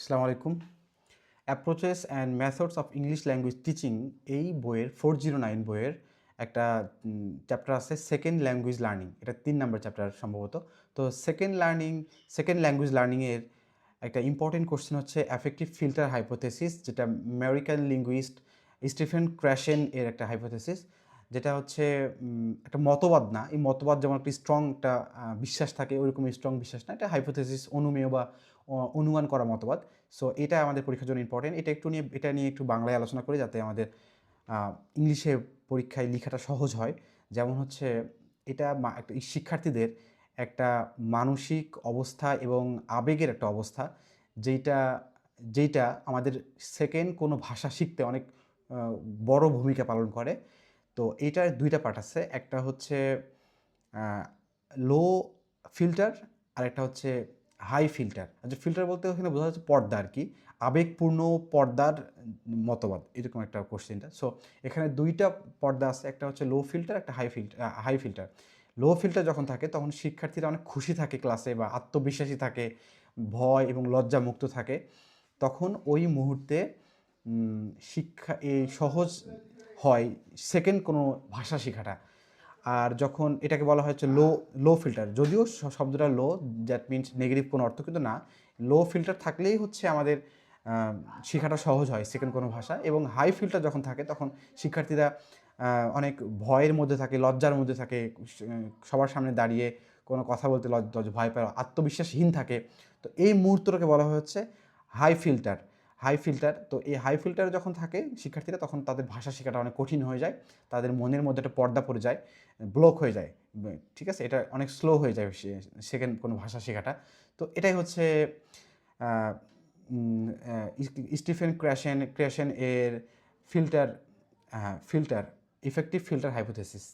আসসালামু আলাইকুম। Approaches and methods of English language teaching এই বইয়ের ফোর জিরো নাইন বইয়ের একটা চ্যাপ্টার আছে সেকেন্ড ল্যাঙ্গুয়েজ লার্নিং এটা তিন নম্বর চ্যাপ্টার সম্ভবত। তো সেকেন্ড লার্নিং সেকেন্ড ল্যাঙ্গুয়েজ লার্নিংয়ের একটা ইম্পর্টেন্ট কোশ্চেন হচ্ছে অ্যাফেক্টিভ ফিল্টার হাইপোথেসিস যেটা আমেরিকান লিঙ্গুইস্ট স্টিফেন ক্র্যাশেন এর একটা হাইপোথেসিস যেটা হচ্ছে একটা মতবাদ না। এই মতবাদ যেমন একটা স্ট্রং একটা বিশ্বাস থাকে, ওইরকম স্ট্রং বিশ্বাস না। এটা হাইপোথেসিস অনুমেয় বা অনুমান করা মতবাদ। সো এটা আমাদের পরীক্ষার জন্য ইম্পর্টেন্ট এটা একটু নিয়ে, এটা নিয়ে একটু বাংলায় আলোচনা করি যাতে আমাদের ইংলিশে পরীক্ষায় লেখাটা সহজ হয়। যেমন হচ্ছে, এটা একটা শিক্ষার্থীদের একটা মানসিক অবস্থা এবং আবেগের একটা অবস্থা। যেইটা যেইটা আমাদের সেকেন্ড কোনো ভাষা শিখতে অনেক বড় ভূমিকা পালন করে। তো এইটার দুইটা পার্ট আছে। একটা হচ্ছে লো ফিল্টার আর একটা হচ্ছে হাই ফিল্টার আচ্ছা ফিল্টার বলতে ওখানে বোঝা যাচ্ছে পর্দা আর কি। আবেগপূর্ণ পর্দার মতবাদ, এরকম একটা কোশ্চেনটা সো এখানে দুইটা পর্দা আছে, একটা হচ্ছে লো ফিল্টার একটা high filter high filter low filter যখন থাকে, তখন শিক্ষার্থীরা অনেক খুশি থাকে ক্লাসে বা আত্মবিশ্বাসী থাকে, ভয় এবং লজ্জা মুক্ত থাকে। তখন ওই মুহূর্তে শিক্ষা, এই সহজ হয় সেকেন্ড কোনো ভাষা শেখাটা। আর যখন এটাকে বলা হচ্ছে লো লো ফিল্টার যদিও শব্দটা লো দ্যাট মিনস নেগেটিভ কোনো অর্থ কিন্তু না। লো ফিল্টার থাকলেই হচ্ছে আমাদের শেখাটা সহজ হয় সেকেন্ড কোনো ভাষা। এবং হাই ফিল্টার যখন থাকে তখন শিক্ষার্থীরা অনেক ভয়ের মধ্যে থাকে লজ্জার মধ্যে থাকে সবার সামনে দাঁড়িয়ে কোনো কথা বলতে লজ্জা, ভয় পায় আত্মবিশ্বাসহীন থাকে। তো এই মুহূর্তটাকে বলা হচ্ছে হাই ফিল্টার হাই ফিল্টার তো এই হাই ফিল্টার যখন থাকে শিক্ষার্থীরা, তখন তাদের ভাষা শেখাটা অনেক কঠিন হয়ে যায়। তাদের মনের মধ্যে একটা পর্দা পড়ে যায় ব্লক হয়ে যায়। ঠিক আছে? এটা অনেক স্লো হয়ে যায় সেকেন্ড কোনো ভাষা শেখাটা। তো এটাই হচ্ছে স্টিফেন ক্র্যাশেন ক্র্যাশেন এর filter filter effective filter hypothesis